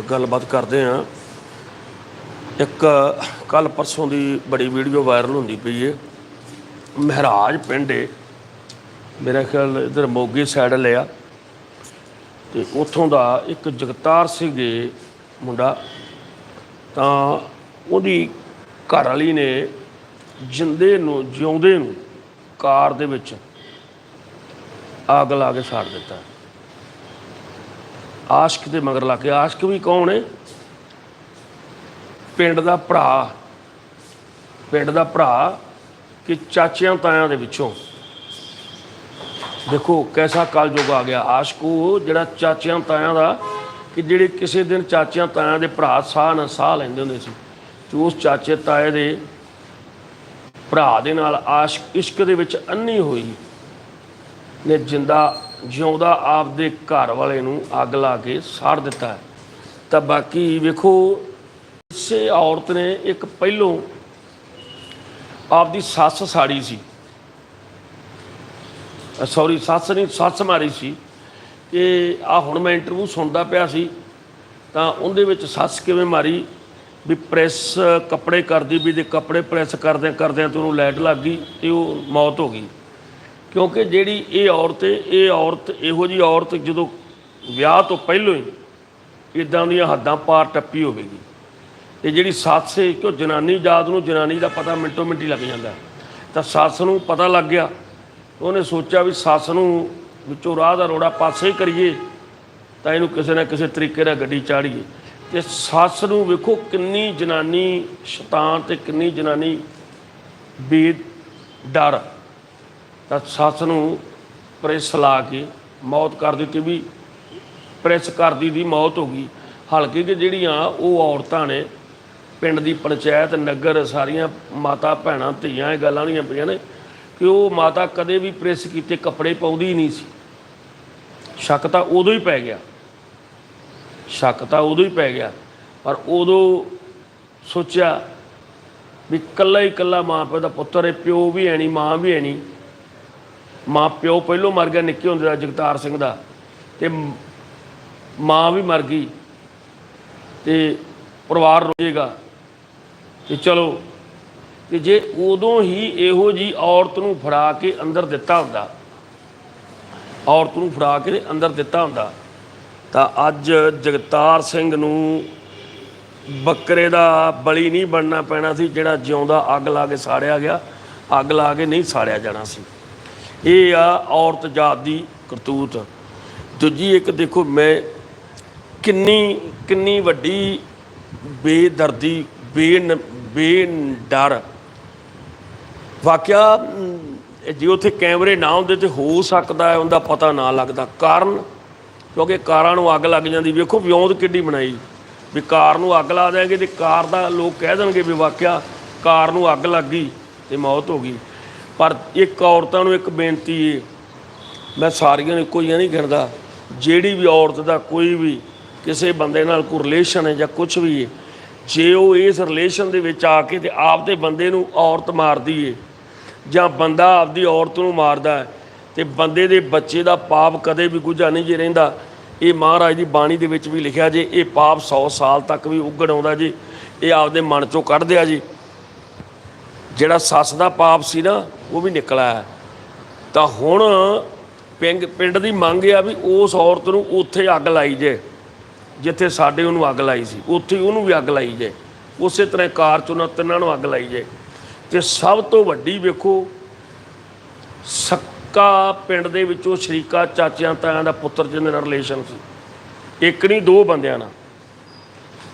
ਗੱਲਬਾਤ ਕਰਦੇ ਆ ਇੱਕ ਕੱਲ ਪਰਸੋਂ ਦੀ ਬੜੀ ਵੀਡੀਓ ਵਾਇਰਲ ਹੁੰਦੀ ਪਈ ਏ। ਮਹਿਰਾਜ ਪਿੰਡ ਏ। ਮੇਰਾ ਖਿਆਲ ਇਧਰ ਮੋਗੀ ਸਾਈਡ ਲਿਆ ਤੇ ਉੱਥੋਂ ਦਾ ਇੱਕ ਜਗਤਾਰ ਸਿੰਘ ਏ ਮੁੰਡਾ। ਤਾਂ ਉਹਦੀ ਘਰ ਵਾਲੀ ਨੇ ਜਿੰਦੇ ਨੂੰ, ਜਿਉਂਦੇ ਨੂੰ ਕਾਰ ਦੇ ਵਿੱਚ ਆਗ ਲਾ ਕੇ ਸਾੜ ਦਿੱਤਾ। ਆਸ਼ਕ ਦੇ ਮਗਰ ਲੱਗ ਕੇ ਆਸ਼ਕ ਵੀ ਕੌਣ ਹੈ ਪਿੰਡ ਦਾ ਭਰਾ। ਪਿੰਡ ਦਾ ਭਰਾ ਕਿ ਚਾਚਿਆਂ ਤਾਇਆਂ ਦੇ ਵਿੱਚੋਂ। ਦੇਖੋ ਕੈਸਾ ਕਲਯੁਗ ਆ ਗਿਆ। ਆਸ਼ਕ ਉਹ ਜਿਹੜਾ ਚਾਚਿਆਂ ਤਾਇਆਂ ਦਾ ਕਿ ਜਿਹੜੇ ਕਿਸੇ ਦਿਨ ਚਾਚਿਆਂ ਤਾਇਆਂ ਦੇ ਭਰਾ ਸਾਹ ਨਾਲ ਸਾਹ ਲੈਂਦੇ ਹੁੰਦੇ ਸੀ ਤੇ ਉਸ ਚਾਚੇ ਤਾਏ ਦੇ ਭਰਾ ਦੇ ਨਾਲ ਆਸ਼ਕ ਇਸ਼ਕ ਦੇ ਵਿੱਚ ਅੰਨੀ ਹੋਈ ਨੇ ਜਿੰਦਾ ਜਿਉਂਦਾ ਆਪਦੇ ਘਰ ਵਾਲੇ ਨੂੰ ਅੱਗ ਲਾ ਕੇ ਸਾੜ ਦਿੱਤਾ ਹੈ। ਤਾਂ ਬਾਕੀ ਵੇਖੋ, ਇਸੇ ਔਰਤ ਨੇ ਇੱਕ ਪਹਿਲੋਂ ਆਪਦੀ ਸੱਸ ਸਾੜੀ ਸੀ। ਸੌਰੀ ਸੱਸ ਨਹੀਂ, ਸੱਸ ਮਾਰੀ ਸੀ ਕਿ ਆ ਹੁਣ ਮੈਂ ਇੰਟਰਵਿਊ ਸੁਣਦਾ ਪਿਆ ਸੀ, ਤਾਂ ਉਹਦੇ ਵਿੱਚ ਸੱਸ ਕਿਵੇਂ ਮਾਰੀ? ਵੀ ਪ੍ਰੈਸ ਕੱਪੜੇ ਕਰਦੀ, ਵੀ ਦੇ ਕੱਪੜੇ ਪ੍ਰੈਸ ਕਰਦੇ ਕਰਦਿਆਂ ਤੇ ਉਹਨੂੰ ਲਾਈਟ ਲੱਗ ਗਈ ਤੇ ਉਹ ਮੌਤ ਹੋ ਗਈ। ਕਿਉਂਕਿ ਜਿਹੜੀ ਇਹ ਔਰਤ ਹੈ, ਇਹ ਔਰਤ ਇਹੋ ਜੀ ਔਰਤ ਜਦੋਂ ਵਿਆਹ ਤੋਂ ਪਹਿਲਾਂ ਹੀ ਇਦਾਂ ਦੀਆਂ ਹੱਦਾਂ ਪਾਰ ਟੱਪੀ ਹੋਵੇਗੀ। ਤੇ ਜਿਹੜੀ ਸੱਸ ਏ ਕਿ ਉਹ ਜਨਾਨੀ ਜਾਤ ਨੂੰ ਜਨਾਨੀ ਦਾ ਪਤਾ ਮਿੰਟੋ ਮਿੰਟੀ ਲੱਗ ਜਾਂਦਾ। ਤਾਂ ਸੱਸ ਨੂੰ ਪਤਾ ਲੱਗ ਗਿਆ। ਉਹਨੇ ਸੋਚਿਆ ਵੀ ਸੱਸ ਨੂੰ ਵਿੱਚੋਂ ਰਾਹ ਦਾ ਰੋੜਾ ਪਾਸੇ ਹੀ ਕਰੀਏ ਤਾਂ ਇਹਨੂੰ ਕਿਸੇ ਨਾ ਕਿਸੇ ਤਰੀਕੇ ਨਾਲ ਗੱਡੀ ਚਾੜੀਏ। ਤੇ ਸੱਸ ਨੂੰ ਵੇਖੋ ਕਿੰਨੀ ਜਨਾਨੀ ਸ਼ੈਤਾਨ ਤੇ ਕਿੰਨੀ ਜਨਾਨੀ ਬੇਦ ਡਰ ਤਾਂ ਸੱਸ ਨੂੰ ਪ੍ਰੈਸ ਲਾ ਕੇ ਮੌਤ ਕਰ ਦਿੱਤੀ ਵੀ ਪ੍ਰੈਸ ਕਰਦੀ ਦੀ ਮੌਤ ਹੋ ਗਈ। ਹਲਕੇ ਕਿ ਜਿਹੜੀਆਂ ਉਹ ਔਰਤਾਂ ਨੇ, ਪਿੰਡ ਦੀ ਪੰਚਾਇਤ, ਨਗਰ, ਸਾਰੀਆਂ ਮਾਤਾ ਭੈਣਾਂ, ਧੀਆਂ, ਇਹ ਗੱਲਾਂ ਨਹੀਂ ਪਈਆਂ ਨੇ ਕਿ ਉਹ ਮਾਤਾ ਕਦੇ ਵੀ ਪ੍ਰੈਸ ਕੀਤੇ ਕੱਪੜੇ ਪਾਉਂਦੀ ਨਹੀਂ ਸੀ। ਸ਼ੱਕ ਤਾਂ ਉਦੋਂ ਹੀ ਪੈ ਗਿਆ। ਸ਼ੱਕ ਤਾਂ ਉਦੋਂ ਹੀ ਪੈ ਗਿਆ। ਪਰ ਉਦੋਂ ਸੋਚਿਆ ਵੀ ਕੱਲਾ ਹੀ ਕੱਲਾ ਮਾਂ ਪਿਓ ਦਾ ਪੁੱਤਰ ਹੈ, ਪਿਓ ਵੀ ਹੈ ਨਹੀਂ, ਮਾਂ ਵੀ ਹੈ ਨਹੀਂ। ਮਾਂ ਪਿਓ ਪਹਿਲੋਂ ਮਰ ਗਿਆ, ਨਿੱਕੇ ਹੁੰਦੇ ਦਾ ਜਗਤਾਰ ਸਿੰਘ ਦਾ, ਤੇ ਮਾਂ ਵੀ ਮਰ ਗਈ, ਤੇ ਪਰਿਵਾਰ ਰੋਏਗਾ ਤੇ ਚਲੋ, ਤੇ ਜੇ ਉਦੋਂ ਹੀ ਇਹੋ ਜੀ ਔਰਤ ਨੂੰ ਫੜਾ ਕੇ ਅੰਦਰ ਦਿੱਤਾ ਹੁੰਦਾ, ਔਰਤ ਨੂੰ ਫੜਾ ਕੇ ਅੰਦਰ ਦਿੱਤਾ ਹੁੰਦਾ, ਤਾਂ ਅੱਜ ਜਗਤਾਰ ਸਿੰਘ ਨੂੰ ਬੱਕਰੇ ਦਾ ਬਲੀ ਨਹੀਂ ਬਣਨਾ ਪੈਣਾ ਸੀ, ਜਿਹੜਾ ਜਿਉਂਦਾ ਅੱਗ ਲਾ ਕੇ ਸਾੜਿਆ ਗਿਆ, ਅੱਗ ਲਾ ਕੇ ਨਹੀਂ ਸਾੜਿਆ ਜਾਣਾ ਸੀ। ਇਹ ਆ ਔਰਤ ਜਾਤ ਦੀ ਕਰਤੂਤ। ਦੂਜੀ ਇੱਕ ਦੇਖੋ ਮੈਂ ਕਿੰਨੀ ਕਿੰਨੀ ਵੱਡੀ ਬੇਦਰਦੀ, ਬੇਨ ਬੇਡਰ ਵਾਕਿਆ ਜੇ ਉੱਥੇ ਕੈਮਰੇ ਨਾ ਹੁੰਦੇ ਤੇ ਹੋ ਸਕਦਾ ਹੈ, ਉਹਦਾ ਪਤਾ ਨਾ ਲੱਗਦਾ। ਕਾਰਨ? ਕਿਉਂਕਿ ਕਾਰਾਂ ਨੂੰ ਅੱਗ ਲੱਗ ਜਾਂਦੀ। ਵੇਖੋ ਵਿਉਂਦ ਕਿੱਡੀ ਬਣਾਈ। ਵੀ ਕਾਰ ਨੂੰ ਅੱਗ ਲਾ ਦੇਣਗੇ ਤੇ ਕਾਰ ਦਾ ਲੋਕ ਕਹਿ ਦੇਣਗੇ ਵੀ ਵਾਕਿਆ ਕਾਰ ਨੂੰ ਅੱਗ ਲੱਗ ਗਈ ਤੇ ਮੌਤ ਹੋ ਗਈ। ਪਰ ਇੱਕ ਔਰਤਾਂ ਨੂੰ ਇੱਕ ਬੇਨਤੀ ਏ, ਮੈਂ ਸਾਰੀਆਂ ਨੂੰ ਇੱਕੋ ਜਿਹੀਆਂ ਨਹੀਂ ਗਿਣਦਾ। ਜਿਹੜੀ ਵੀ ਔਰਤ ਦਾ ਕੋਈ ਵੀ ਕਿਸੇ ਬੰਦੇ ਨਾਲ ਕੋਈ ਰਿਲੇਸ਼ਨ ਹੈ ਜਾਂ ਕੁਝ ਵੀ ਹੈ ਜੇ ਉਹ ਇਸ ਰਿਲੇਸ਼ਨ ਦੇ ਵਿੱਚ ਆ ਕੇ ਤੇ ਆਪਦੇ ਬੰਦੇ ਨੂੰ ਔਰਤ ਮਾਰਦੀ ਏ, ਜਾਂ ਬੰਦਾ ਆਪਦੀ ਔਰਤ ਨੂੰ ਮਾਰਦਾ ਹੈ, ਤੇ ਬੰਦੇ ਦੇ ਬੱਚੇ ਦਾ ਪਾਪ ਕਦੇ ਵੀ ਗੁਝਾ ਨਹੀਂ ਜੇ ਰਹਿੰਦਾ। ਇਹ ਮਹਾਰਾਜ ਦੀ ਬਾਣੀ ਦੇ ਵਿੱਚ ਵੀ ਲਿਖਿਆ ਜੇ, ਇਹ ਪਾਪ 100 ਸਾਲ ਤੱਕ ਵੀ ਉਗੜ ਆਉਂਦਾ ਜੀ, ਇਹ ਆਪਦੇ ਮਨ ਚੋਂ ਕੱਢ ਦਿਆ ਜੀ। ਜਿਹੜਾ ਸੱਸ ਦਾ ਪਾਪ ਸੀ ਨਾ, ਉਹ ਵੀ ਨਿਕਲ ਆਇਆ ਤਾਂ ਹੁਣ ਪਿੰਗ ਪਿੰਡ ਦੀ ਮੰਗ ਆ ਵੀ ਉਸ ਔਰਤ ਨੂੰ ਉੱਥੇ ਅੱਗ ਲਾਈ ਜੇ, ਜਿੱਥੇ ਸਾਡੇ ਉਹਨੂੰ ਅੱਗ ਲਾਈ ਸੀ, ਉੱਥੇ ਉਹਨੂੰ ਵੀ ਅੱਗ ਲਾਈ ਜੇ। ਉਸੇ ਤਰ੍ਹਾਂ ਕਾਰ ਚ ਉਹਨਾਂ ਤਿੰਨਾਂ ਨੂੰ ਅੱਗ ਲਾਈ ਜੇ। ਤੇ ਸਭ ਤੋਂ ਵੱਡੀ ਵੇਖੋ, ਸੱਕਾ ਪਿੰਡ ਦੇ ਵਿੱਚੋਂ ਸ਼ਰੀਕਾ ਚਾਚਿਆਂ ਤਾਇਆਂ ਦਾ ਪੁੱਤਰ ਜਿਹਦੇ ਨਾਲ ਰਿਲੇਸ਼ਨ ਸੀ। ਇੱਕ ਨਹੀਂ, ਦੋ ਬੰਦਿਆਂ ਨਾਲ।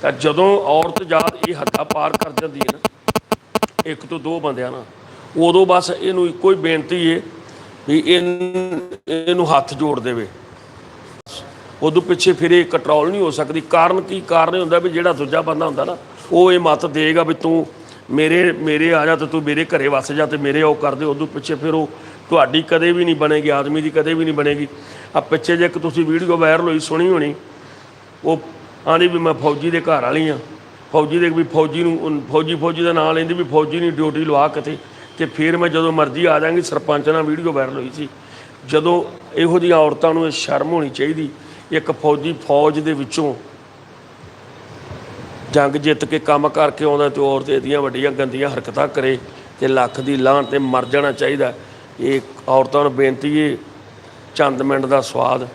ਤਾਂ ਜਦੋਂ ਔਰਤ ਜਾਤ ਇਹ ਹੱਦਾਂ ਪਾਰ ਕਰ ਜਾਂਦੀ ਹੈ ਨਾ ਇੱਕ ਤੋਂ ਦੋ ਬੰਦਿਆਂ ਨਾਲ। ਉਦੋਂ ਬਸ ਇਹਨੂੰ ਇੱਕੋ ਹੀ ਬੇਨਤੀ ਏ ਵੀ ਇਹਨੂੰ ਹੱਥ ਜੋੜ ਦੇਵੇ। ਉਦੋਂ ਪਿੱਛੇ ਫਿਰ ਇਹ ਕੰਟਰੋਲ ਨਹੀਂ ਹੋ ਸਕਦੀ। ਕਾਰਨ ਕੀ? ਕਾਰਨ ਇਹ ਹੁੰਦਾ ਵੀ ਜਿਹੜਾ ਦੂਜਾ ਬੰਦਾ ਹੁੰਦਾ ਨਾ, ਉਹ ਇਹ ਮਤ ਦੇਗਾ ਵੀ ਤੂੰ ਮੇਰੇ ਮੇਰੇ ਆ ਜਾ ਤੇ ਤੂੰ ਮੇਰੇ ਘਰੇ ਵਸ ਜਾ ਤੇ ਮੇਰੇ ਉਹ ਕਰਦੇ ਉਦੋਂ ਪਿੱਛੇ ਫਿਰ ਉਹ ਤੁਹਾਡੀ ਕਦੇ ਵੀ ਨਹੀਂ ਬਣੇਗੀ, ਆਦਮੀ ਦੀ ਕਦੇ ਵੀ ਨਹੀਂ ਬਣੇਗੀ। ਆ ਪਿੱਛੇ ਜੇ ਇੱਕ ਤੁਸੀਂ ਵੀਡੀਓ ਵਾਇਰਲ ਹੋਈ, ਸੁਣੀ ਹੋਣੀ, ਉਹ ਆਂਦੀ ਵੀ ਮੈਂ ਫੌਜੀ ਦੇ ਘਰ ਵਾਲੀ ਆ। ਫੌਜੀ ਦੇ ਵੀ ਫੌਜੀ ਨੂੰ ਫੌਜੀ ਫੌਜੀ ਦਾ ਨਾਂ ਲੈਂਦੀ ਵੀ ਫੌਜੀ ਨਹੀਂ ਡਿਊਟੀ ਲਵਾ ਕਿਤੇ ਤੇ ਫਿਰ ਮੈਂ ਜਦੋਂ ਮਰਜ਼ੀ ਆ ਜਾਾਂਗੀ, ਸਰਪੰਚ ਨਾਲ ਵੀਡੀਓ ਵਾਇਰਲ ਹੋਈ ਸੀ। ਜਦੋਂ ਇਹੋ ਜਿਹੀਆਂ ਔਰਤਾਂ ਨੂੰ ਇਹ ਸ਼ਰਮ ਹੋਣੀ ਚਾਹੀਦੀ, ਇੱਕ ਫੌਜੀ ਫੌਜ ਦੇ ਵਿੱਚੋਂ ਜੰਗ ਜਿੱਤ ਕੇ ਕੰਮ ਕਰਕੇ ਆਉਂਦਾ ਤੇ ਔਰਤ ਇਹਦੀਆਂ ਵੱਡੀਆਂ ਗੰਦੀਆਂ ਹਰਕਤਾਂ ਕਰੇ ਤੇ ਲੱਖ ਦੀ ਲਾਹਣ ਤੇ ਮਰ ਜਾਣਾ ਚਾਹੀਦਾ। ਇਹ ਔਰਤਾਂ ਨੂੰ ਬੇਨਤੀ ਹੈ ਚੰਦ ਮਿੰਟ ਦਾ ਸਵਾਦ।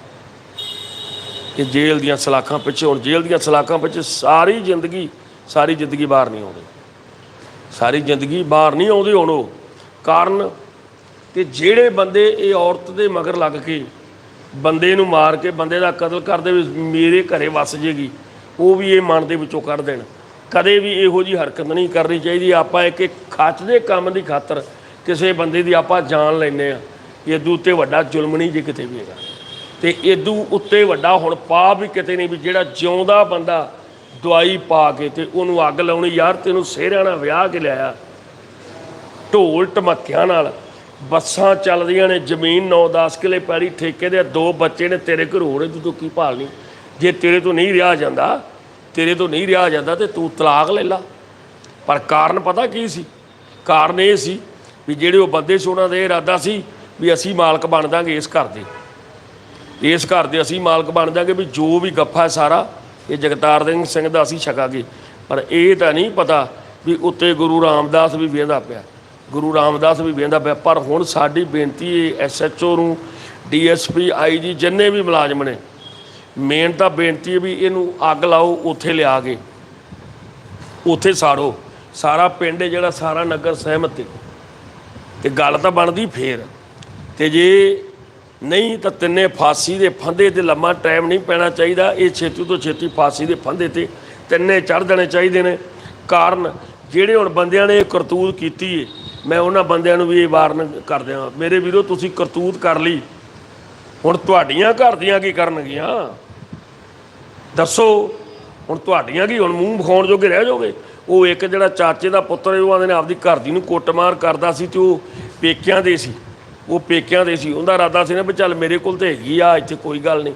ਕਿ ਜੇਲ੍ਹ ਦੀਆਂ ਸਲਾਖਾਂ ਪਿੱਛੇ, ਹੁਣ ਜੇਲ੍ਹ ਦੀਆਂ ਸਲਾਖਾਂ ਪਿੱਛੇ ਸਾਰੀ ਜ਼ਿੰਦਗੀ ਸਾਰੀ ਜ਼ਿੰਦਗੀ ਬਾਹਰ ਨਹੀਂ ਆਉਂਦੇ। ਸਾਰੀ ਜ਼ਿੰਦਗੀ ਬਾਹਰ ਨਹੀਂ ਆਉਂਦੇ ਹੁਣ ਉਹ। ਕਾਰਨ ਕਿ ਜਿਹੜੇ ਬੰਦੇ ਇਹ ਔਰਤ ਦੇ ਮਗਰ ਲੱਗ ਕੇ ਬੰਦੇ ਨੂੰ ਮਾਰ ਕੇ ਬੰਦੇ ਦਾ ਕਤਲ ਕਰਦੇ ਵੀ ਮੇਰੇ ਘਰੇ ਵਸ ਜੇਗੀ, ਉਹ ਵੀ ਇਹ ਮਨ ਦੇ ਵਿੱਚੋਂ ਕੱਢ ਦੇਣ। ਕਦੇ ਵੀ ਇਹੋ ਜੀ ਹਰਕਤ ਨਹੀਂ ਕਰਨੀ ਚਾਹੀਦੀ। ਆਪਾਂ ਇੱਕ ਇੱਕ ਖੱਚ ਦੇ ਕੰਮ ਦੀ ਖਾਤਰ ਕਿਸੇ ਬੰਦੇ ਦੀ ਆਪਾਂ ਜਾਨ ਲੈਨੇ ਆ ਇਦੋਂ ਉੱਤੇ ਵੱਡਾ ਜ਼ੁਲਮ ਨਹੀਂ ਜੇ ਕਿਤੇ ਵੀ ਹੈਗਾ। ਤੇ ਇਦੋਂ ਉੱਤੇ ਵੱਡਾ ਹੁਣ ਪਾਪ ਵੀ ਕਿਤੇ ਨਹੀਂ ਵੀ ਜਿਹੜਾ ਜਿਉਂਦਾ ਬੰਦਾ ਦਵਾਈ ਪਾ ਕੇ ਤੇ ਉਹਨੂੰ ਅੱਗ ਲਾਉਣੀ। ਯਾਰ ਤੈਨੂੰ ਸਿਹਰਿਆਂ ਨਾਲ ਵਿਆਹ ਕੇ ਲਿਆਇਆ। ਢੋਲ ਟਮਕਿਆਂ ਨਾਲ। ਬੱਸਾਂ ਚੱਲਦੀਆਂ ਨੇ, ਜ਼ਮੀਨ 9-10 ਕਿਲੇ ਪੈਰੀ ਠੇਕੇ ਦੇ ਦੋ ਬੱਚੇ ਨੇ, ਤੇਰੇ ਘਰ ਹੋਰ ਤੂੰ ਕੀ ਭਾਲਣੀ ਜੇ ਤੇਰੇ ਤੋਂ ਨਹੀਂ ਰਿਹਾ ਜਾਂਦਾ, ਤੇਰੇ ਤੋਂ ਨਹੀਂ ਰਿਹਾ ਜਾਂਦਾ ਤੇ ਤੂੰ ਤਲਾਕ ਲੈ ਲਾ। ਪਰ ਕਾਰਨ ਪਤਾ ਕੀ ਸੀ? ਕਾਰਨ ਇਹ ਸੀ ਵੀ ਜਿਹੜੇ ਉਹ ਬੰਦੇ ਸੀ, ਉਹਨਾਂ ਦਾ ਇਰਾਦਾ ਸੀ ਵੀ ਅਸੀਂ ਮਾਲਕ ਬਣ ਦਾਂਗੇ ਇਸ ਘਰ ਦੇ। ਇਸ ਘਰ ਦੇ ਅਸੀਂ ਮਾਲਕ ਬਣ ਦਾਂਗੇ ਵੀ ਜੋ ਵੀ ਗੱਫਾ ਸਾਰਾ ਇਹ ਜਗਤਾਰ ਸਿੰਘ ਦਾ ਅਸੀਂ ਛਕਾਂਗੇ ਪਰ ਇਹ ਤਾਂ ਨਹੀਂ ਪਤਾ ਵੀ ਉੱਤੇ ਗੁਰੂ ਰਾਮਦਾਸ ਵੀ ਵੇਂਦਾ ਪਿਆ। ਗੁਰੂ ਰਾਮਦਾਸ ਵੀ ਵੇਂਦਾ ਪਿਆ। ਪਰ ਹੁਣ ਸਾਡੀ ਬੇਨਤੀ ਹੈ ਐਸਐਚਓ ਨੂੰ ਡੀਐਸਪੀ ਆਈਜੀ ਜਿੰਨੇ ਵੀ ਮੁਲਾਜ਼ਮ ਨੇ, ਮੇਨ ਤਾਂ ਬੇਨਤੀ ਹੈ ਵੀ ਇਹਨੂੰ ਅੱਗ ਲਾਓ, ਉੱਥੇ ਲਿਆ ਕੇ, ਉੱਥੇ ਸਾੜੋ। ਸਾਰਾ ਪਿੰਡ ਜਿਹੜਾ ਸਾਰਾ ਨਗਰ ਸਹਿਮਤ ਹੈ। ਤੇ ਗੱਲ ਤਾਂ ਬਣਦੀ ਫੇਰ। ਤੇ ਜੇ ਨਹੀਂ ਤਾਂ ਤਿੰਨੇ ਫਾਂਸੀ ਦੇ ਫੰਦੇ ਤੇ ਲੰਮਾ ਟਾਈਮ ਨਹੀਂ ਪੈਣਾ ਚਾਹੀਦਾ। ਇਹ ਛੇਤੀ ਤੋਂ ਛੇਤੀ ਫਾਂਸੀ ਦੇ ਫੰਦੇ ਤੇ ਤਿੰਨੇ ਚੜ ਜਾਣੇ ਚਾਹੀਦੇ ਨੇ। ਕਾਰਨ ਜਿਹੜੇ ਹੁਣ ਬੰਦਿਆਂ ਨੇ ਇਹ ਕਰਤੂਤ ਕੀਤੀ ਏ, ਮੈਂ ਉਹਨਾਂ ਬੰਦਿਆਂ ਨੂੰ ਵੀ ਇਹ ਵਾਰਨ ਕਰਦਿਆਂ ਮੇਰੇ ਵੀਰੋ, ਤੁਸੀਂ ਕਰਤੂਤ ਕਰ ਲਈ। ਹੁਣ ਤੁਹਾਡੀਆਂ ਘਰ ਦੀਆਂ ਕੀ ਕਰਨਗੀਆਂ? ਦੱਸੋ, ਹੁਣ ਤੁਹਾਡੀਆਂ ਕੀ ਹੁਣ ਮੂੰਹ ਵਿਖਾਉਣ ਜੋਗੇ ਰਹਿ ਜਾਓਗੇ? ਉਹ ਇੱਕ ਜਿਹੜਾ ਚਾਚੇ ਦਾ ਪੁੱਤਰ ਹੈ, ਉਹ ਆਂਦੇ ਨੇ ਆਪਦੀ ਘਰ ਦੀ ਨੂੰ ਕੁੱਟਮਾਰ ਕਰਦਾ ਸੀ ਤੇ ਉਹ ਪੇਕਿਆਂ ਦੇ ਸੀ। ਉਹ ਪੇਕਿਆਂ ਦੇ ਸੀ, ਉਹਦਾ ਇਰਾਦਾ ਸੀ ਨਾ ਵੀ ਚੱਲ ਮੇਰੇ ਕੋਲ ਤੇ ਹੈਗੀ ਆ, ਇੱਥੇ ਕੋਈ ਗੱਲ ਨਹੀਂ।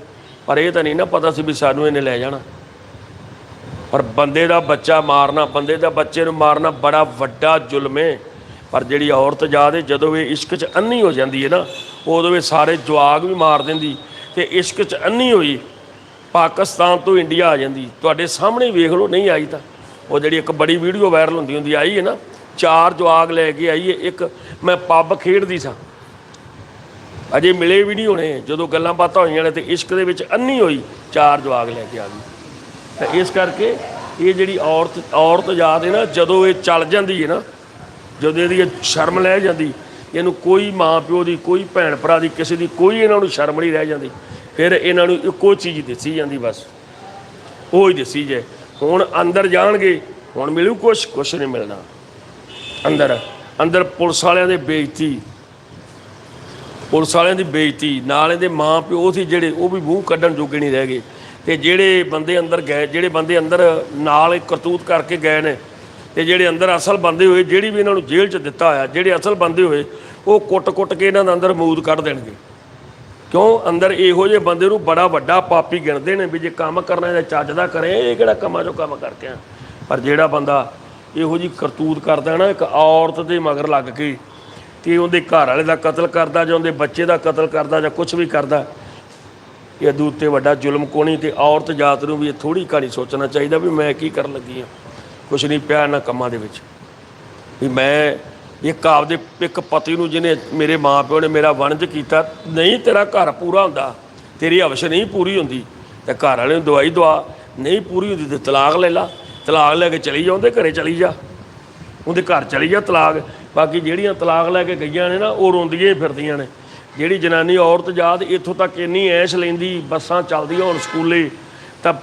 ਪਰ ਇਹ ਤਾਂ ਨਹੀਂ ਨਾ ਪਤਾ ਸੀ ਵੀ ਸਾਨੂੰ ਇਹਨੇ ਲੈ ਜਾਣਾ। ਪਰ ਬੰਦੇ ਦਾ ਬੱਚਾ ਮਾਰਨਾ, ਬੰਦੇ ਦਾ ਬੱਚੇ ਨੂੰ ਮਾਰਨਾ ਬੜਾ ਵੱਡਾ ਜ਼ੁਲਮ ਹੈ ਪਰ ਜਿਹੜੀ ਔਰਤ ਜਾਦੇ ਜਦੋਂ ਇਹ ਇਸ਼ਕ 'ਚ ਅੰਨੀ ਹੋ ਜਾਂਦੀ ਹੈ ਨਾ, ਉਦੋਂ ਇਹ ਸਾਰੇ ਜਵਾਗ ਵੀ ਮਾਰ ਦਿੰਦੀ। ਤੇ ਇਸ਼ਕ 'ਚ ਅੰਨੀ ਹੋਈ, ਪਾਕਿਸਤਾਨ ਤੋਂ ਇੰਡੀਆ ਆ ਜਾਂਦੀ। ਤੁਹਾਡੇ ਸਾਹਮਣੇ ਵੇਖ ਲਓ, ਨਹੀਂ ਆਈ ਤਾਂ। ਉਹ ਜਿਹੜੀ ਇੱਕ ਬੜੀ ਵੀਡੀਓ ਵਾਇਰਲ ਹੁੰਦੀ ਹੁੰਦੀ, ਆਈ ਹੈ ਨਾ, ਚਾਰ ਜਵਾਗ ਲੈ ਕੇ ਆਈ ਹੈ ਇੱਕ ਮੈਂ ਪੱਬ ਖੇਡਦੀ ਸਾਂ। ਅਜੇ ਮਿਲੇ ਵੀ ਨਹੀਂ ਹੋਣੇ। ਜਦੋਂ ਗੱਲਾਂ ਬਾਤਾਂ ਹੋਈਆਂ ਨੇ ਤੇ ਇਸ਼ਕ ਦੇ ਵਿੱਚ ਅੰਨੀ ਹੋਈ, ਚਾਰ ਜਵਾਗ ਲੈ ਕੇ ਆ ਗਈ। ਤਾਂ ਇਸ ਕਰਕੇ ਇਹ ਜਿਹੜੀ ਔਰਤ ਔਰਤ ਯਾਦ ਹੈ ਨਾ, ਜਦੋਂ ਇਹ ਚੱਲ ਜਾਂਦੀ ਹੈ ਨਾ, ਜਦੋਂ ਇਹਦੀ ਸ਼ਰਮ ਲੈ ਜਾਂਦੀ, ਇਹਨੂੰ ਕੋਈ ਮਾਂ ਪਿਓ ਦੀ, ਕੋਈ ਭੈਣ ਭਰਾ ਦੀ, ਕਿਸੇ ਦੀ ਕੋਈ ਇਹਨਾਂ ਨੂੰ ਸ਼ਰਮ ਨਹੀਂ ਰਹਿ ਜਾਂਦੀ। ਫਿਰ ਇਹਨਾਂ ਨੂੰ ਇੱਕੋ ਚੀਜ਼ ਦੱਸੀ ਜਾਂਦੀ ਬਸ। ਉਹ ਹੀ ਦੱਸੀ ਜੇ। ਹੁਣ ਅੰਦਰ ਜਾਣਗੇ, ਹੁਣ ਮਿਲੂ ਕੁਛ ਕੁਛ ਨਹੀਂ ਮਿਲਣਾ। ਅੰਦਰ ਅੰਦਰ ਪੁਲਿਸ ਵਾਲਿਆਂ ਦੇ ਬੇਇੱਜ਼ਤੀ। ਪੁਲਿਸ ਵਾਲਿਆਂ ਦੀ ਬੇਇੱਜ਼ਤੀ, ਨਾਲ ਇਹਦੇ ਮਾਂ ਪਿਓ ਸੀ ਜਿਹੜੇ, ਉਹ ਵੀ ਮੂੰਹ ਕੱਢਣ ਜੋਗੇ ਨਹੀਂ ਰਹਿ ਗਏ। ਤੇ ਜਿਹੜੇ ਬੰਦੇ ਅੰਦਰ ਗਏ, ਜਿਹੜੇ ਬੰਦੇ ਅੰਦਰ ਨਾਲ ਇਹ ਕਰਤੂਤ ਕਰਕੇ ਗਏ ਨੇ, ਤੇ ਜਿਹੜੇ ਅੰਦਰ ਅਸਲ ਬੰਦੇ ਹੋਏ, ਜਿਹੜੀ ਵੀ ਇਹਨਾਂ ਨੂੰ ਜੇਲ੍ਹ 'ਚ ਦਿੱਤਾ ਹੋਇਆ, ਜਿਹੜੇ ਅਸਲ ਬੰਦੇ ਹੋਏ, ਉਹ ਕੁੱਟ-ਕੁੱਟ ਕੇ ਇਹਨਾਂ ਦਾ ਅੰਦਰ ਮੂਦ ਕੱਢ ਦੇਣਗੇ। ਕਿਉਂ? ਅੰਦਰ ਇਹੋ ਜਿਹੇ ਬੰਦੇ ਨੂੰ ਬੜਾ ਵੱਡਾ ਪਾਪੀ ਗਿਣਦੇ ਨੇ ਵੀ ਜੇ ਕੰਮ ਕਰਨਾ ਹੈ ਚੱਜ ਦਾ ਕਰੇ, ਇਹ ਕਿਹੜਾ ਕੰਮਾਂ 'ਚੋਂ ਕੰਮ ਕਰਕੇ ਆ ਪਰ ਜਿਹੜਾ ਬੰਦਾ ਇਹੋ ਜੀ ਕਰਤੂਤ ਕਰਦਾ ਨਾ, ਇੱਕ ਔਰਤ ਦੇ ਮਗਰ ਲੱਗ ਕੇ ਤੇ ਉਹਦੇ ਘਰ ਵਾਲੇ ਦਾ ਕਤਲ ਕਰਦਾ ਜਾਂ ਉਹਦੇ ਬੱਚੇ ਦਾ ਕਤਲ ਕਰਦਾ ਜਾਂ ਕੁਝ ਵੀ ਕਰਦਾ, ਇਹ ਦੂਤ ਤੇ ਵੱਡਾ ਜ਼ੁਲਮ ਕੋਣੀ ਤੇ ਔਰਤ ਜਾਤ ਨੂੰ ਵੀ ਇਹ ਥੋੜੀ ਕਹਾਣੀ ਸੋਚਣਾ ਚਾਹੀਦਾ ਵੀ ਮੈਂ ਕੀ ਕਰਨ ਲੱਗੀ ਆ ਕੁਛ ਨਹੀਂ ਪਿਆ ਨਾ ਕੰਮਾਂ ਦੇ ਵਿੱਚ। ਵੀ ਮੈਂ ਇੱਕ ਆਪਦੇ ਇੱਕ ਪਤੀ ਨੂੰ ਜਿਹਨੇ ਮੇਰੇ ਮਾਪਿਓ ਨੇ ਮੇਰਾ ਵਣਜ ਕੀਤਾ, ਨਹੀਂ ਤੇਰਾ ਘਰ ਪੂਰਾ ਹੁੰਦਾ, ਤੇਰੀ ਹਵਸ਼ ਨਹੀਂ ਪੂਰੀ ਹੁੰਦੀ, ਤੇ ਘਰ ਵਾਲੇ ਨੂੰ ਦਵਾਈ ਦਵਾ, ਨਹੀਂ ਪੂਰੀ ਹੁੰਦੀ ਤੇ ਤਲਾਕ ਲੈ ਲਾ। ਤਲਾਕ ਲੈ ਕੇ ਚਲੀ ਜਾ, ਉਹਦੇ ਘਰੇ ਚਲੀ ਜਾ। ਉਹਦੇ ਘਰ ਚਲੀ ਜਾ ਤਲਾਕ। ਬਾਕੀ ਜਿਹੜੀਆਂ ਤਲਾਕ ਲੈ ਕੇ ਗਈਆਂ ਨੇ ਨਾ, ਉਹ ਰੋਂਦੀਆਂ ਹੀ ਫਿਰਦੀਆਂ ਨੇ। ਜਿਹੜੀ ਜਨਾਨੀ ਔਰਤ ਜਾਤ ਇੱਥੋਂ ਤੱਕ ਇੰਨੀ ਐਸ਼ ਲੈਂਦੀ, ਬੱਸਾਂ ਚੱਲਦੀਆਂ ਹੋਣ ਸਕੂਲੇ, ਤਾਂ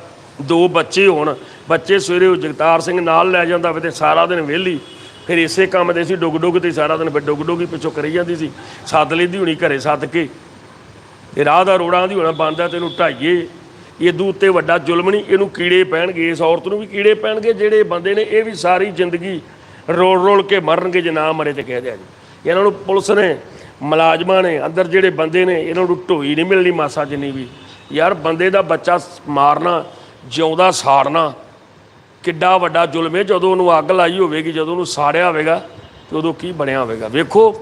ਦੋ ਬੱਚੇ ਹੋਣ। ਬੱਚੇ ਸਵੇਰੇ ਉਹ ਜਗਤਾਰ ਸਿੰਘ ਨਾਲ ਲੈ ਜਾਂਦਾ ਵੇ ਤੇ ਸਾਰਾ ਦਿਨ ਵਿਹਲੀ। ਫਿਰ ਇਸੇ ਕੰਮ ਦੇ ਸੀ ਡੁੱਗ ਡੁੱਗ ਤੇ ਸਾਰਾ ਦਿਨ ਫਿਰ ਡੁੱਗ ਡੁੱਗ ਹੀ ਪਿੱਛੋਂ ਕਰੀ ਜਾਂਦੀ ਸੀ। ਸੱਦ ਲੈਂਦੀ ਹੋਣੀ ਘਰੇ ਸੱਦ ਕੇ। ਇਹ ਰਾਹ ਦਾ ਰੋੜਾਂ ਦੀ ਹੋਣਾ ਬੰਦਾ ਤੈਨੂੰ ਢਾਈਏ। ਇਹਦੂ ਉੱਤੇ ਵੱਡਾ ਜ਼ੁਲਮ ਨਹੀਂ ਇਹਨੂੰ ਕੀੜੇ ਪੈਣਗੇ, ਇਸ ਔਰਤ ਨੂੰ ਵੀ ਕੀੜੇ ਪੈਣਗੇ, ਜਿਹੜੇ ਬੰਦੇ ਨੇ ਇਹ ਵੀ ਸਾਰੀ ਜ਼ਿੰਦਗੀ ਰੋਲ ਰੋਲ ਕੇ ਮਰਨਗੇ ਜੇ ਨਾ ਮਰੇ ਤੇ ਕਹਿ ਦਿਆ ਜੀ। ਇਹਨਾਂ ਨੂੰ ਪੁਲਿਸ ਨੇ, ਮੁਲਾਜ਼ਮਾਂ ਨੇ, ਅੰਦਰ ਜਿਹੜੇ ਬੰਦੇ ਨੇ, ਇਹਨਾਂ ਨੂੰ ਢੋਈ ਨਹੀਂ ਮਿਲਣੀ ਮਾਸਾ ਜਿੰਨੀ ਵੀ। ਯਾਰ ਬੰਦੇ ਦਾ ਬੱਚਾ ਮਾਰਨਾ, ਜਿਉਂਦਾ ਸਾੜਨਾ, ਕਿੱਡਾ ਵੱਡਾ ਜ਼ੁਲਮ ਹੈ, ਜਦੋਂ ਉਹਨੂੰ ਅੱਗ ਲਾਈ ਹੋਵੇਗੀ, ਜਦੋਂ ਉਹਨੂੰ ਸਾੜਿਆ ਹੋਵੇਗਾ, ਤੇ ਉਦੋਂ ਕੀ ਬਣਿਆ ਹੋਵੇਗਾ। ਵੇਖੋ,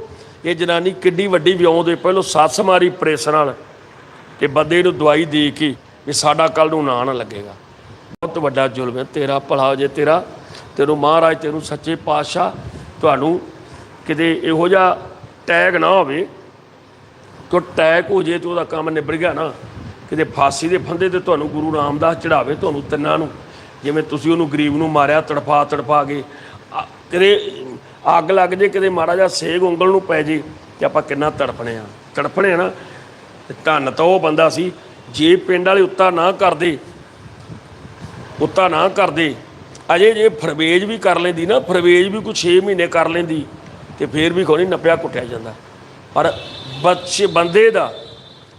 ਇਹ ਜਨਾਨੀ ਕਿੱਡੀ ਵੱਡੀ ਵਿਉਂ ਦੇ ਪਹਿਲੋਂ ਸੱਸ ਮਾਰੀ ਪ੍ਰੈਸ ਨਾਲ, ਤੇ ਬੰਦੇ ਨੂੰ ਦਵਾਈ ਦੇ ਕੇ ਵੀ ਸਾਡਾ ਕੱਲ ਨੂੰ ਨਾਂ ਨਾ ਲੱਗੇਗਾ। ਬਹੁਤ ਵੱਡਾ ਜ਼ੁਲਮ ਹੈ, ਤੇਰਾ ਭਲਾ ਜੇ ਤੇਰਾ ਤੈਨੂੰ ਮਹਾਰਾਜ ਤੈਨੂੰ ਸੱਚੇ ਪਾਤਸ਼ਾਹ ਤੁਹਾਨੂੰ ਕਿਤੇ ਇਹੋ ਜਿਹਾ ਟੈਗ ਨਾ ਹੋਵੇ ਕਿ ਟੈਗ ਹੋ ਜੇ ਤੇ ਉਹਦਾ ਕੰਮ ਨਿਬੜ ਗਿਆ ਨਾ, ਕਿਤੇ ਫਾਂਸੀ ਦੇ ਫੰਦੇ ਤੇ ਤੁਹਾਨੂੰ ਗੁਰੂ ਰਾਮਦਾਸ ਚੜਾਵੇ ਤੁਹਾਨੂੰ ਤਿੰਨਾਂ ਨੂੰ, ਜਿਵੇਂ ਤੁਸੀਂ ਉਹਨੂੰ ਗਰੀਬ ਨੂੰ ਮਾਰਿਆ, ਤੜਫਾ ਤੜਫਾ ਕੇ ਕਿਤੇ ਅੱਗ ਲੱਗ ਜੇ, ਕਿਤੇ ਮਾੜਾ ਜਿਹਾ ਸੇਗ ਉਂਗਲ ਨੂੰ ਪੈ ਜੇ, ਤੇ ਆਪਾਂ ਕਿੰਨਾ ਤੜਫਣੇ ਆ। ਤੜਫਣੇ ਆ ਨਾ ਧੰਨ ਤਾਂ ਉਹ ਬੰਦਾ ਸੀ, ਜੇ ਪਿੰਡ ਵਾਲੇ ਉੱਤਾ ਨਾ ਕਰਦੇ, ਉੱਤਾ ਨਾ ਕਰਦੇ ਅਜੇ ਜੇ ਫਰਵੇਜ ਵੀ ਕਰ ਲੈਂਦੀ ਨਾ, ਫਰਵੇਜ ਵੀ ਕੋਈ 6 ਮਹੀਨੇ ਕਰ ਲੈਂਦੀ ਤੇ ਫੇਰ ਵੀ ਕੋਈ ਨੱਪਿਆ ਕੁੱਟਿਆ ਜਾਂਦਾ। ਪਰ ਬੱਚੇ ਬੰਦੇ ਦਾ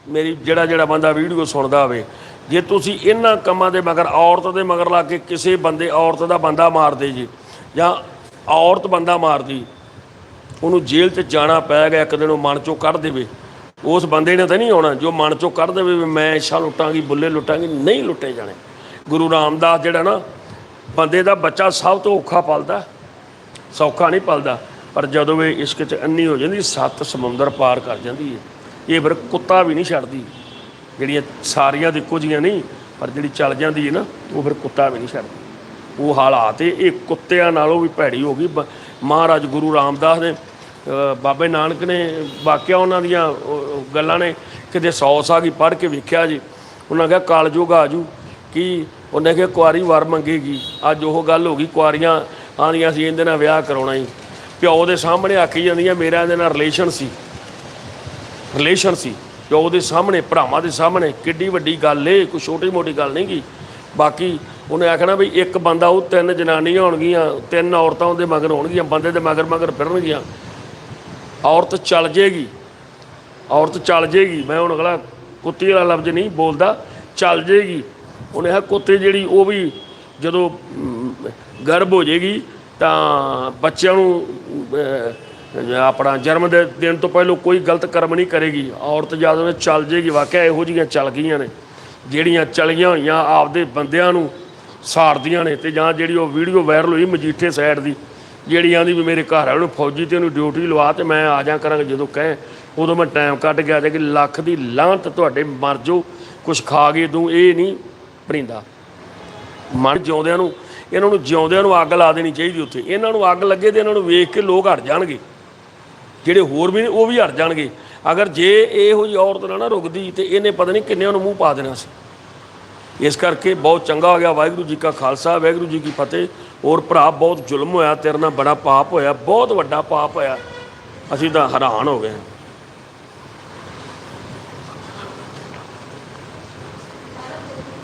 ਮੇਰੀ ਜਿਹੜਾ ਜਿਹੜਾ ਬੰਦਾ ਵੀਡੀਓ ਸੁਣਦਾ ਹੋਵੇ, ਜੇ ਤੁਸੀਂ ਇਹਨਾਂ ਕੰਮਾਂ ਦੇ ਮਗਰ, ਔਰਤ ਦੇ ਮਗਰ ਲਾ ਕੇ ਕਿਸੇ ਬੰਦੇ, ਔਰਤ ਦਾ ਬੰਦਾ ਮਾਰਦੇ ਜੀ, ਜਾਂ ਔਰਤ ਬੰਦਾ ਮਾਰਦੀ, ਉਹਨੂੰ ਜੇਲ੍ਹ 'ਚ ਜਾਣਾ ਪੈ ਗਿਆ, ਇੱਕ ਦਿਨ ਉਹ ਮਨ ਚੋਂ ਕੱਢ ਦੇਵੇ। ਉਸ ਬੰਦੇ ਨੇ ਤਾਂ ਨਹੀਂ ਆਉਣਾ, ਜੋ ਮਨ ਚੋਂ ਕੱਢ ਦੇਵੇ ਵੀ ਮੈਂ ਇੱਛਾ ਲੁੱਟਾਂਗੀ, ਬੁੱਲੇ ਲੁੱਟਾਂਗੀ, ਨਹੀਂ ਲੁੱਟੇ ਜਾਣੇ। ਗੁਰੂ ਰਾਮਦਾਸ ਜਿਹੜਾ ਨਾ ਬੰਦੇ ਦਾ ਬੱਚਾ ਸਭ ਤੋਂ ਔਖਾ ਪਲਦਾ, ਸੌਖਾ ਨਹੀਂ ਪਲਦਾ, ਪਰ ਜਦੋਂ ਇਹ ਇਸ਼ਕ 'ਚ ਅੰਨੀ ਹੋ ਜਾਂਦੀ, ਸੱਤ ਸਮੁੰਦਰ ਪਾਰ ਕਰ ਜਾਂਦੀ ਹੈ। ਇਹ ਫਿਰ ਕੁੱਤਾ ਵੀ ਨਹੀਂ ਛੱਡਦੀ, ਜਿਹੜੀਆਂ ਸਾਰੀਆਂ ਦੇਖੋ ਇੱਕੋ ਜੀਆਂ ਨਹੀਂ, ਪਰ ਜਿਹੜੀ ਚੱਲ ਜਾਂਦੀ ਹੈ ਨਾ, ਉਹ ਫਿਰ ਕੁੱਤਾ ਵੀ ਨਹੀਂ ਛੱਡਦੀ। ਉਹ ਹਾਲਾਤ ਇਹ ਇਹ ਕੁੱਤਿਆਂ ਨਾਲੋਂ ਵੀ ਭੈੜੀ ਹੋ ਗਈ। ਬ- ਮਹਾਰਾਜ ਗੁਰੂ ਰਾਮਦਾਸ ਨੇ ਬਾਬੇ ਨਾਨਕ ਨੇ ਵਾਕਿਆ ਉਹਨਾਂ ਦੀਆਂ ਗੱਲਾਂ ਨੇ, ਕਿਤੇ ਸੌ ਸਾਗੀ ਪੜ੍ਹ ਕੇ ਵੇਖਿਆ ਜੀ। ਉਹਨਾਂ ਕਿਹਾ, ਕਾਲਜੋਗ ਆਜੂ ਕੀ? ਉਹਨੇ ਕਿਹਾ ਕੁਆਰੀ ਵਰ ਮੰਗੇਗੀ। ਅੱਜ ਉਹ ਗੱਲ ਹੋ ਗਈ, ਕੁਆਰੀਆਂ ਆਂਦੀਆਂ ਸੀ, ਇਹਦੇ ਨਾਲ ਵਿਆਹ ਕਰਾਉਣਾ ਹੀ। ਪਿਓ ਦੇ ਸਾਹਮਣੇ ਆਖੀ ਜਾਂਦੀਆਂ ਮੇਰਾ ਇਹਦੇ ਨਾਲ ਰਿਲੇਸ਼ਨ ਸੀ। ਰਿਲੇਸ਼ਨ ਸੀ। ਪਿਓ ਦੇ ਸਾਹਮਣੇ, ਭਰਾਵਾਂ ਦੇ ਸਾਹਮਣੇ, ਕਿੱਡੀ ਵੱਡੀ ਗੱਲ ਏ, ਕੋਈ ਛੋਟੀ ਮੋਟੀ ਗੱਲ ਨਹੀਂ ਗੀ। ਬਾਕੀ ਉਹਨੇ ਆਖਣਾ ਵੀ ਇੱਕ ਬੰਦਾ, ਉਹ ਤਿੰਨ ਜਨਾਨੀਆਂ ਹੋਣਗੀਆਂ, ਤਿੰਨ ਔਰਤਾਂ ਉਹਦੇ ਮਗਰ ਹੋਣਗੀਆਂ, ਬੰਦੇ ਦੇ ਮਗਰ ਮਗਰ ਫਿਰਨਗੀਆਂ। ਔਰਤ ਚੱਲ ਜੇਗੀ। ਔਰਤ ਚੱਲ ਜੇਗੀ। ਮੈਂ ਹੁਣ ਅਗਲਾ ਕੁੱਤੀ ਵਾਲਾ ਲਫ਼ਜ਼ ਨਹੀਂ ਬੋਲਦਾ। ਚੱਲ ਜੇਗੀ। ਉਹਨੇ ਆ ਕੁੱਤੇ ਜਿਹੜੀ ਉਹ ਵੀ ਜਦੋਂ ਗਰਭ ਹੋ ਜੇਗੀ ਤਾਂ ਬੱਚਿਆਂ ਨੂੰ ਆਪਣਾ ਜਨਮ ਦੇ ਦਿਨ ਤੋਂ ਪਹਿਲਾਂ ਕੋਈ ਗਲਤ ਕਰਮ ਨਹੀਂ ਕਰੇਗੀ। ਔਰਤ ਜਦੋਂ ਚੱਲ ਜੇਗੀ ਵਾਕਿਆ ਇਹੋ ਜਿਹੀਆਂ ਚੱਲ ਗਈਆਂ ਨੇ, ਜਿਹੜੀਆਂ ਚਲੀਆਂ ਹੋਈਆਂ ਆਪਦੇ ਬੰਦਿਆਂ ਨੂੰ ਸਾੜਦੀਆਂ ਨੇ ਤੇ ਜਾਂ ਜਿਹੜੀ ਉਹ ਵੀਡੀਓ ਵਾਇਰਲ ਹੋਈ ਮਜੀਠੇ ਸਾਈਡ ਦੀ ਜਿਹੜੀ ਆਂਦੀ ਵੀ ਮੇਰੇ ਘਰ ਵਾਲੇ ਨੂੰ ਫੌਜੀ ਤੇ ਉਹਨੂੰ ਡਿਊਟੀ ਲਵਾ ਤੇ ਮੈਂ ਆ ਜਾ ਕਰਾਂਗਾ ਜਦੋਂ ਕਹੇ, ਉਦੋਂ ਮੈਂ ਟਾਈਮ ਕੱਢ ਗਿਆ ਤੇ ਕਿ ਲੱਖ ਦੀ ਲਾਂਤ ਤੁਹਾਡੇ ਮਰ ਜਾਓ, ਕੁਛ ਖਾ ਗਏ ਤੂੰ ਇਹ ਨਹੀਂ ਪਰਿੰਦਾ ਮਨ ਜਿਉਂਦਿਆਂ ਨੂੰ, ਇਹਨਾਂ ਨੂੰ ਜਿਉਂਦਿਆਂ ਨੂੰ ਅੱਗ ਲਾ ਦੇਣੀ ਚਾਹੀਦੀ ਉੱਥੇ। ਇਹਨਾਂ ਨੂੰ ਅੱਗ ਲੱਗੇ ਤੇ ਇਹਨਾਂ ਨੂੰ ਵੇਖ ਕੇ ਲੋਕ ਹਟ ਜਾਣਗੇ। ਜਿਹੜੇ ਹੋਰ ਵੀ ਨੇ, ਉਹ ਵੀ ਹਟ ਜਾਣਗੇ। ਅਗਰ ਜੇ ਇਹੋ ਜਿਹੀ ਔਰਤ ਨਾ ਨਾ ਰੁਕਦੀ ਤੇ ਇਹਨੇ ਪਤਾ ਨਹੀਂ ਕਿੰਨਿਆਂ ਨੂੰ ਮੂੰਹ ਪਾ ਦੇਣਾ ਸੀ। ਇਸ ਕਰਕੇ ਬਹੁਤ ਚੰਗਾ ਹੋ ਗਿਆ। ਵਾਹਿਗੁਰੂ ਜੀ ਕਾ ਖਾਲਸਾ, ਵਾਹਿਗੁਰੂ ਜੀ ਕੀ ਫਤਿਹ। ਔਰ ਭਰਾ, ਬਹੁਤ ਜ਼ੁਲਮ ਹੋਇਆ, ਤੇਰੇ ਨਾਲ ਬੜਾ ਪਾਪ ਹੋਇਆ, ਬਹੁਤ ਵੱਡਾ ਪਾਪ ਹੋਇਆ। ਅਸੀਂ ਤਾਂ ਹੈਰਾਨ ਹੋ ਗਏ।